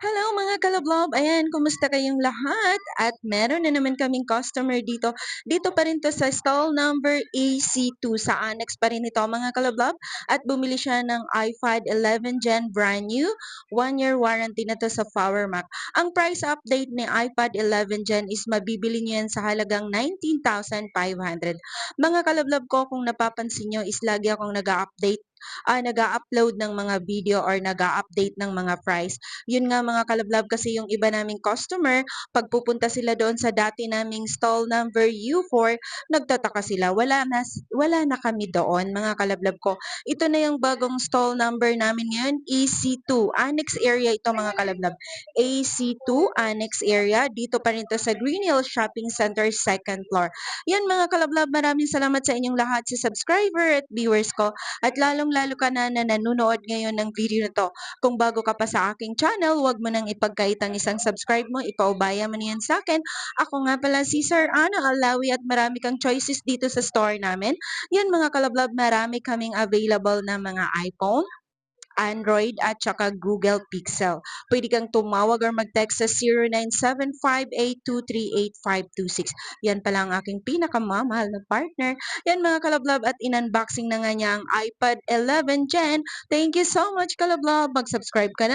Hello mga kalablob! Ayan, kumusta kayong lahat? At meron na naman kaming customer dito. Dito pa rin to sa stall number AC2. Sa annex pa rin ito mga kalablob. At bumili siya ng iPad 11 Gen brand new. One year warranty na to sa PowerMac. Ang price update ni iPad 11 Gen is mabibili niyo yan sa halagang 19,500. Mga kalablob ko, kung napapansin nyo is lagi akong nag-update ah, nag-upload ng mga video or nag-update ng mga price. Yun nga mga kalablab kasi yung iba naming customer, pag pupunta sila doon sa dati naming stall number U4, nagtataka sila, wala na, wala na kami doon mga kalablab ko. Ito na yung bagong stall number namin ngayon, EC2. Annex area ito mga kalablab. AC2 Annex area. Dito pa rin to sa Green Hill Shopping Center, second floor. Yan mga kalablab, maraming salamat sa inyong lahat sa subscriber at viewers ko. At lalong-lalo ka na na nanonood ngayon ng video na to. Kung bago ka pa sa aking channel, huwag mo nang ipagkait ang isang subscribe mo, ipaubaya mo na yan sa akin. Ako nga pala si Sir Ana Alawi at marami kang choices dito sa store namin. Yan mga kalablab, marami kaming available na mga iPhone, Android at saka Google Pixel. Pwede kang tumawag or mag-text sa 097582385526. Yan pala ang aking pinakamamahal na partner. Yan mga kalablab at in-unboxing na nga niya ang iPad 11 Gen. Thank you so much kalablab. Mag-subscribe ka na.